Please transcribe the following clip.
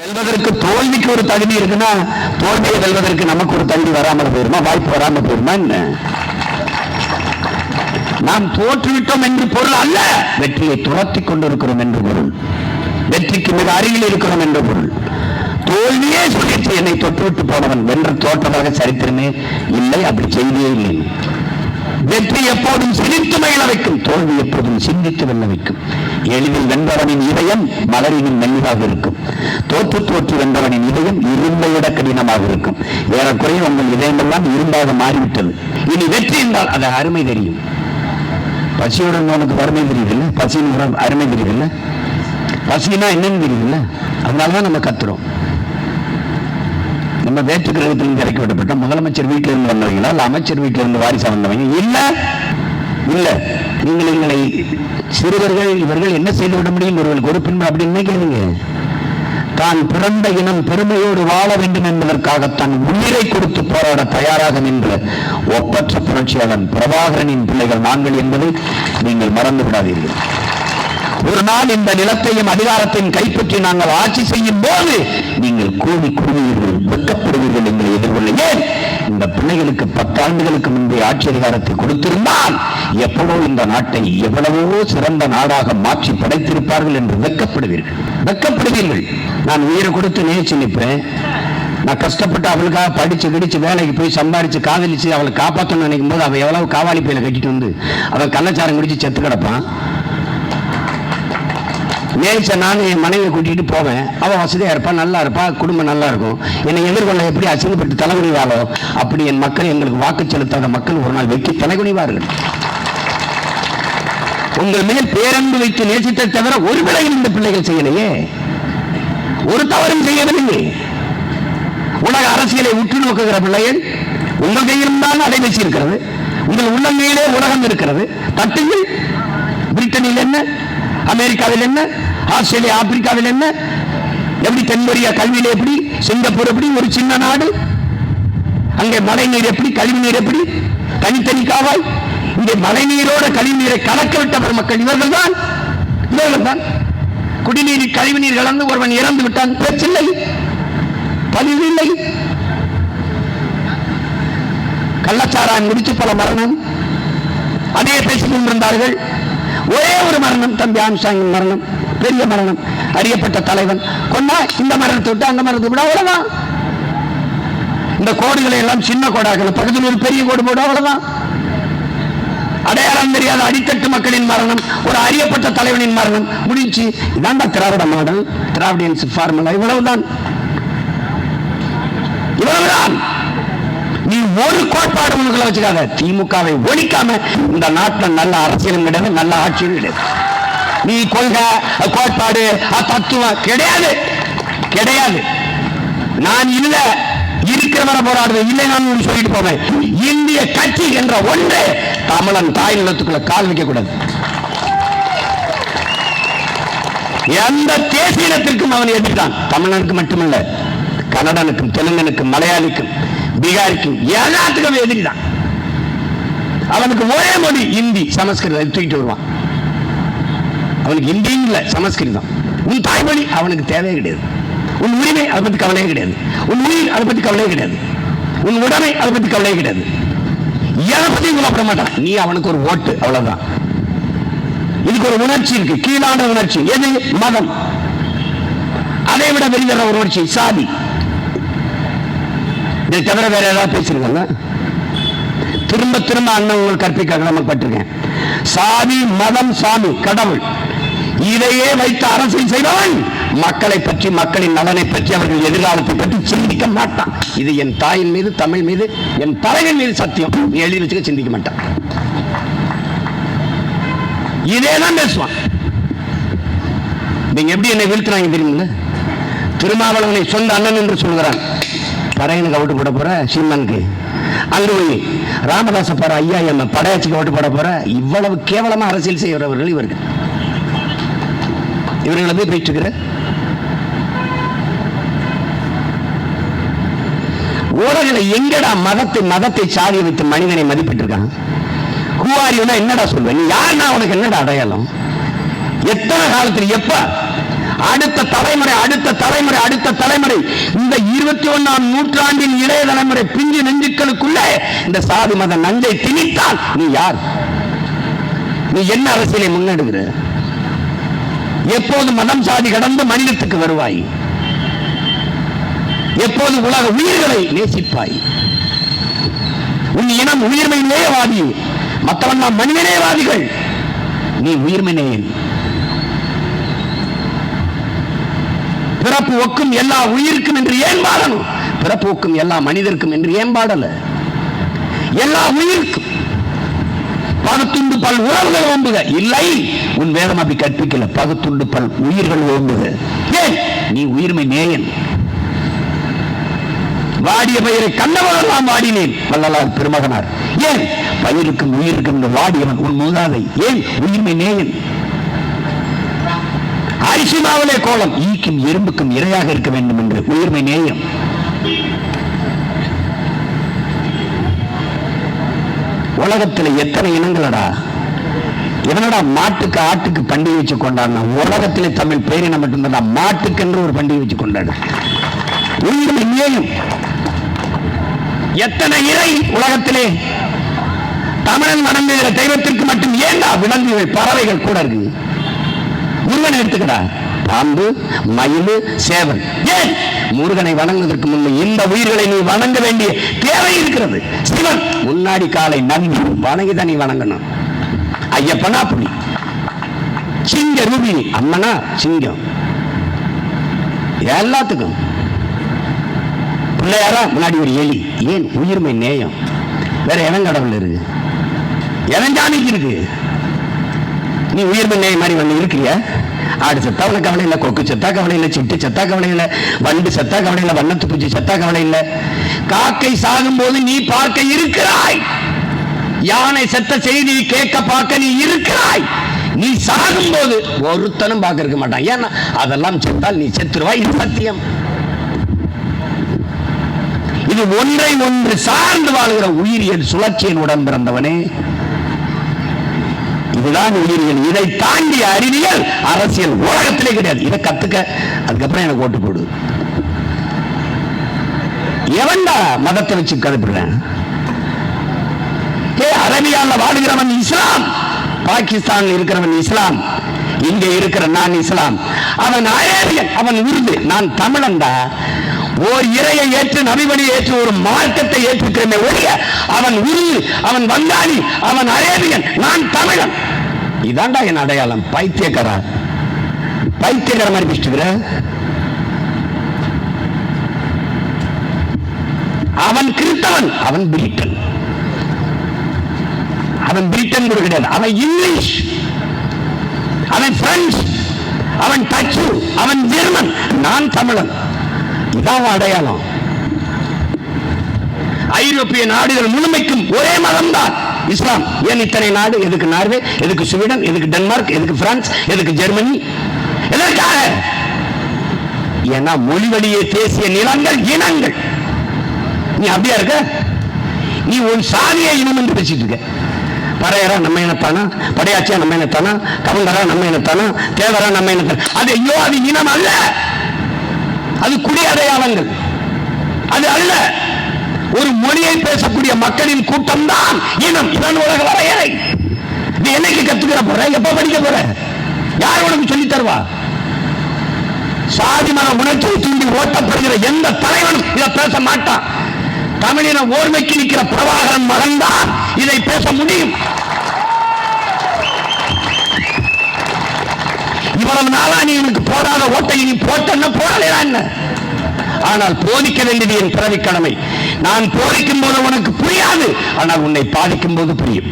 வெல்வதற்கு தோல்விக்கு ஒரு தகுதி இருக்குன்னா தோல்வியை வெல்வதற்கு நமக்கு ஒரு தகுதி வராமல் போயிருமா? வாய்ப்பு வராமல் போயிருமா? என்ன? நாம் தோற்றுவிட்டோம் என்று பொருள் அல்ல. வெற்றியை துரத்தி கொண்டிருக்கிறோம் என்று பொருள். வெற்றிக்கு மிக அருகில் இருக்கிறோம் என்று பொருள். தோல்வியே சொல்லிட்டு என்னை தொட்டுவிட்டு போனவன். வென்று தோற்றதாக சரித்திரமே இல்லை அப்படி செய்தியே இல்லை. வெற்றி எப்போதும் சிரித்து மகிழ வைக்கும். தோல்வி எப்போதும் சிந்தித்து வெல்ல வைக்கும். எளிதில் வென்றவனின் இதயம் மலரினின் மெல்லிவாக இருக்கும். தோற்று தோற்று வென்றவனின் இதயம் இரும்பை விட கடினமாக இருக்கும். ஏறக்குறைய உங்கள் இதயமெல்லாம் இரும்பாக மாறிவிட்டது. இனி வெற்றி என்றால் அது அருமை தெரியும். பசியுடன் உனக்கு வறுமை தெரியுதில்ல? பசியின் அருமை தெரியுதுல்ல? பசினா என்னன்னு தெரியுதுல்ல? அதனாலதான் நம்ம கத்துறோம். நம்ம வேற்று கிரகத்திலிருந்து இறக்கி விடப்பட்ட முதலமைச்சர் வீட்டிலிருந்து வந்தவங்களா இல்ல அமைச்சர் வீட்டிலிருந்து வாரிசா வந்தவங்க இல்லை இல்ல. நீங்கள் எங்களை சிறுவர்கள் இவர்கள் என்ன செய்து விட முடியும்? இவர்களுக்கு ஒரு அப்படின்னு நினைக்கிறீங்க தான் பிறந்த இனம் பெருமையோடு வாழ வேண்டும் என்பதற்காகத்தான் உயிரை கொடுத்து போராட தயாராக நின்ற ஒப்பற்ற புரட்சியாளன் பிரபாகரனின் பிள்ளைகள் நாங்கள் என்பதை நீங்கள் மறந்து விடாதீர்கள். ஒரு நாள் இந்த நிலத்தையும் அதிகாரத்தையும் கைப்பற்றி நாங்கள் ஆட்சி செய்யும் போது நீங்கள் கூவி கூடுவீர்கள் வெட்டப்படுவீர்கள் எங்களை எதிர்கொள்ள. ஏன்? இந்த பிள்ளைகளுக்கு பத்தாண்டுகளுக்கு முன்பே ஆட்சி அதிகாரத்தை கொடுத்திருந்தால் எப்பவோ இந்த நாட்டை எவ்வளவோ சிறந்த நாடாக மாற்றி படைத்திருப்பார்கள் என்று வெட்கப்படுவீர்கள். வெட்கப்படுவீர்கள். நான் உயிரை கொடுத்து நேச்சு நிற்பேன். நான் கஷ்டப்பட்டு அவளுக்காக படிச்சு கிடிச்சு வேலைக்கு போய் சம்பாரிச்சு காதலிச்சு அவளை காப்பாற்றணும்னு நினைக்கும் போது அவள் எவ்வளவு காவாலி பையில கட்டிட்டு வந்து அவன் கள்ளச்சாரம் குடிச்சு செத்து கிடப்பான். நேரிச்ச நானும் என் மனைவியை கூட்டிட்டு போவேன். அவன் வசதியா இருப்பா நல்லா இருப்பா குடும்பம் நல்லா இருக்கும். என்னை எதிர்கொள்ள எப்படி அசிங்கப்பட்டு தலைகுனிவாளோ அப்படி என் மக்கள் எங்களுக்கு வாக்கு செலுத்தாத மக்கள் ஒரு நாள் வெற்றி தலைகுனிவார்கள். உங்கள் மேல் பேரன்பு வைத்து நேசித்த தவிர ஒரு இந்த பிள்ளைகள் செய்யலையே? ஒரு தவறும் செய்யவில்லை உலக அரசியலை உற்று நோக்குகிற பிள்ளைகள் உங்கள் கையிலும் தான் அலைபேசி இருக்கிறது உங்கள் உள்ளங்கையிலே உலகம் இருக்கிறது. தட்டுங்கள் பிரிட்டனில் என்ன? அமெரிக்காவில் என்ன? ஆஸ்திரேலியா ஆப்பிரிக்காவில் என்ன? எப்படி தென்கொரியா கல்வியில் எப்படி? சிங்கப்பூர் எப்படி? ஒரு சின்ன நாடு. அங்கே மழை நீர் எப்படி? கழிவு நீர் எப்படி? தனித்தனி காவாய் இங்கே மழை நீரோட கழிவு நீரை கலக்க விட்டவர் மக்கள் இவர்கள் தான் இவர்கள் தான் குடிநீர் கழிவு நீர் கலந்து ஒருவன் இறந்து விட்டான். பேச்சில்லை. பதிவு இல்லை. கள்ளச்சாராயம் முடிச்சு பல மரணம். அதே பேசிக் கொண்டிருந்தார்கள். ஒரே ஒரு மரணம் தம்பி ஆம்சாங்கின் மரணம். பெரிய மரணம். அறியப்பட்ட தலைவன். கொண்டா இந்த மரணத்தை விட்டு அந்த மரணத்தை விட அவ்வளவுதான். இந்த கோடுகளை எல்லாம் சின்ன கோடாக்கணும் பக்கத்தில் ஒரு பெரிய கோடு போட அவ்வளவுதான். அடையாளம் தெரியாத அடித்தட்டு மக்களின் மரணம் ஒரு அறியப்பட்ட தலைவனின் மரணம் முடிஞ்சு இதான்டா திராவிட மாடல் திராவிடியன்ஸ் ஃபார்முலா இவ்வளவுதான். இவ்வளவுதான். நீ ஒரு கோட்பாடு உனக்குள்ள வச்சுக்காத. திமுகவை ஒழிக்காம இந்த நாட்டில் நல்ல அரசியலும் கிடையாது நல்ல ஆட்சியும் கிடையாது. நீ கொள்கை கோட்பாடு தத்துவம் கிடையாது. கிடையாது. நான் இல்ல இருக்கிறவரை போராடுவேன். இல்லை நான் சொல்லிட்டு போவேன். இந்திய கட்சி என்ற ஒன்று தமிழன் தாய் நிலத்துக்குள்ள கால் வைக்க கூடாது. எந்த தேசியத்திற்கும் அவன் எதிர்த்தான். தமிழனுக்கு மட்டுமல்ல கன்னடனுக்கும் தெலுங்கனுக்கும் மலையாளிக்கும் பீகாரிக்கும் எல்லாத்துக்கும் எதிரிதான். அவனுக்கு ஒரே மொழி இந்தி சமஸ்கிருதம் தூக்கிட்டு வருவான். அவனுக்கு ஹிந்தியும் இல்லை. சமஸ்கிருதம். உன் தாய்மொழி அவனுக்கு தேவையே கிடையாது. உன் உரிமை அதை பற்றி கவலையே கிடையாது. உன் உயிர் அதை பற்றி கவலையே கிடையாது. உன் உடமை அதை பற்றி கவலையே கிடையாது. எதை பற்றியும் கவலைப்பட மாட்டான்? நீ அவனுக்கு ஒரு ஓட்டு அவ்வளவுதான். இதுக்கு ஒரு உணர்ச்சி இருக்கு. கீழான உணர்ச்சி. எது? மதம். அதை விட வெளிவர ஒரு உணர்ச்சி சாதி. இதை தவிர வேற ஏதாவது பேசிருக்காங்க? திரும்ப திரும்ப அண்ணன் உங்களுக்கு கற்பிக்க கடமைப்பட்டிருக்கேன். சாதி மதம் சாமி கடவுள். இதையே வைத்து அரசியல் செய்பவன் மக்களை பற்றி மக்களின் நலனை பற்றி அவர்கள் எதிர்காலத்தை பற்றி சிந்திக்க மாட்டான். இது என் தாயின் மீது தமிழ் மீது என் தலைவன் மீது சத்தியம். நீ எழுதி வச்சுக்க சிந்திக்க மாட்டான். இதே தான் பேசுவான். நீங்க எப்படி என்னை வீழ்த்தினாங்க தெரியுமில்ல? திருமாவளவனை சொந்த அண்ணன் என்று சொல்கிறான் பறையனுக்கு ஓட்டு போட போற சீமனுக்கு. அங்கு போய் ராமதாச பாரு ஐயா என்ன படையாச்சிக்கு ஓட்டு போட போற இவ்வளவு கேவலமா அரசியல் செய்கிறவர்கள் இவர்கள். இவர்கள் போய் போயிட்டு இருக்கிற? எங்கடா மதத்தை மதத்தை சாதி வைத்து மனிதனை மதிப்பிட்டு இருக்காங்க குவாரியோட என்னடா சொல்வேன்? நீ யாருன்னா உனக்கு என்னடா அடையாளம்? எத்தனை காலத்தில் எப்ப? அடுத்த தலைமுறை அடுத்த தலைமுறை அடுத்த தலைமுறை இந்த இருபத்தி ஒன்னாம் நூற்றாண்டின் இளைய தலைமுறை பிஞ்சு நெஞ்சுக்களுக்குள்ளே இந்த சாதி மத நஞ்சை திணித்தால் நீ யார்? நீ என்ன அரசியலை முன்னெடுக்கிற? எப்போது மதம் சாதி கடந்து மனிதத்துக்கு வருவாய். எப்போது உலக உயிர்களை நேசிப்பாய். உன் இனம் உயிர்மையிலேயே வாதி மற்றவன் மனிதநேயவாதிகள் நீ உயிர்மனேன். பிறப்பு ஒக்கும் எல்லா உயிருக்கும் என்று ஏன் பாடணும் பிறப்பு ஒக்கும் எல்லா மனிதருக்கும் என்று ஏன் பாடல எல்லா உயிருக்கும். பகுத்துண்டு பல் உறவுகள் ஓம்புக. இல்லை உன் வேதம் அப்படி கற்பிக்கல. பகுத்துண்டு பல் உயிர்கள் ஓம்புக. ஏன் நீ உயிர்மை நேயன். வாடிய பயிரை கண்டவரெல்லாம் வாடினேன் வள்ளலார் பெருமகனார். ஏன் பயிருக்கும் உயிருக்கும் இந்த வாடியவன் உன் மூதாதை. ஏன் உயிர்மை நேயன். அரிசி மாவிலே கோலம் ஈக்கும் எறும்புக்கும் இரையாக இருக்க வேண்டும் என்று உயிர்மை நேயம் உலகத்துல எத்தனை இனங்களடா? என்னடா மாட்டுக்கு ஆட்டுக்கு பண்டிகை வச்சு கொண்டாடினா? உலகத்திலே தமிழ் பேரினம் மட்டும்தான் மாட்டுக்கென்று ஒரு பண்டிகை வச்சு கொண்டாடு. உயிர்மை எத்தனை இறை உலகத்திலே தமிழன் வணங்குகிற தெய்வத்திற்கு மட்டும் ஏண்டா விலங்குகள் பறவைகள் கூட இருக்கு? முருகன் எடுத்துக்கடா. பாம்பு மயில் சேவல். ஏன்? முருகனை வணங்குவதற்கு முன்பு இந்த உயிர்களை நீ வணங்க வேண்டிய தேவை இருக்கிறது. சிவன் முன்னாடி காலை நம்பி வணங்கிதான் நீ வணங்கணும். ஐயப்பனா புலி. சிங்க ரூபி அம்மனா சிங்கம். எல்லாத்துக்கும். பிள்ளையாரா முன்னாடி ஒரு எலி. ஏன்? உயிர்மை நேயம். வேற எவன் கடவுள் இருக்கு? எவன் ஜாமிக்கு இருக்கு? நீ உயிர்மை நேயம் மாதிரி வந்து இருக்கிறியா? ஆடு செத்தா உள்ள கவலை இல்லை கொக்கு செத்தா கவலை இல்லை சிட்டு செத்தா கவலை இல்லை வண்டு செத்தா கவலை இல்லை வண்ணத்து பூச்சி செத்தா கவலை இல்லை. காக்கை சாகும் போது நீ பார்க்க இருக்கிறாய். யானை செத்த செய்தி கேட்க பார்க்க நீ இருக்கிறாய். நீ சாகும் போது ஒருத்தனும் பார்க்க இருக்க மாட்டான். ஏன்னா அதெல்லாம் செத்தால் நீ செத்துருவாய் இது சத்தியம். இது ஒன்றை ஒன்று சார்ந்து வாழ்கிற உயிரியல் சுழற்சியின் உடன் பிறந்தவனே இதுதான் உயிரியல் இதை தாண்டி அறிவியல் அரசியல் உலகத்திலே கிடையாது. இதை கத்துக்க அதுக்கப்புறம் எனக்கு ஓட்டு போடு. எவன்டா மதத்தை வச்சு கதப்பிடுறேன் ஏ அரபியால வாழுகிறவன் இஸ்லாம். பாகிஸ்தானில் இருக்கிறவன் இஸ்லாம். இங்க இருக்கிற நான் இஸ்லாம். அவன் அரேபியன் அவன் உருது. நான் தமிழன்டா. ஓர் இறையை ஏற்று நபிபடி ஏற்று ஒரு மார்க்கத்தை ஏற்றுக்கிறமே ஒழிய அவன் உருது அவன் வங்காளி அவன் அரேபியன் நான் தமிழன். இதாண்டா என் அடையாளம். பைத்தியக்காரா? பைத்தியக்கார மாதிரி பிடிச்சிருக்கிற அவன் கிறிஸ்தவன் அவன் பிரிட்டன். அவன் பிரிட்டன் கிடையாது. அவன் இங்கிலீஷ். அவன் பிரெஞ்சு. அவன் டச்சு. அவன் ஜெர்மன். நான் தமிழன். இதான் அடையாளம். ஐரோப்பிய நாடுகள் முழுமைக்கும் ஒரே மதம் தான் இஸ்லாம் ஏன் இத்தனை நாடு? எதுக்கு நார்வே? எதுக்கு ஸ்வீடன்? எதுக்கு டென்மார்க்? எதுக்கு பிரான்ஸ்? எதுக்கு ஜெர்மனி? எதற்காக? ஏன்னா மொழி வழியே பேசிய நிலங்கள் இனங்கள். நீ அப்படியா இருக்க? நீ உன் சாதிய இனம் என்று பேசிட்டு இருக்க. பறையரா நம்ம இனத்தானா படையாச்சியா நம்ம இனத்தானா கவுண்டரா நம்ம இனத்தானா தேவரா நம்ம இனத்தானா அது ஐயோ அது இனம் அல்ல. அது குடி அடையாளங்கள் அது அல்ல. ஒரு மொழியை பேசக்கூடிய மக்களின் கூட்டம் தான் இனம் இதன் உலக வரையறை. நீ என்னைக்கு கத்துக்கிற போற? எப்ப படிக்க போற? யார் உனக்கு சொல்லி தருவா? சாதி மன உணர்ச்சியை தூண்டி ஓட்டப்படுகிற எந்த தலைவனும் இதை பேச மாட்டான். தமிழின ஓர்மைக்கு நிற்கிற பிரபாகரன் மகன்தான் இதை பேச முடியும். இவ்வளவு நாளா நீ எனக்கு போடாத ஓட்டை நீ போட்டன்னா போடலையா என்ன? ஆனால் போதிக்க வேண்டியது என் பிறவி கடமை. நான் போதிக்கும் போது உனக்கு புரியாது ஆனால் உன்னை பாதிக்கும் போது புரியும்.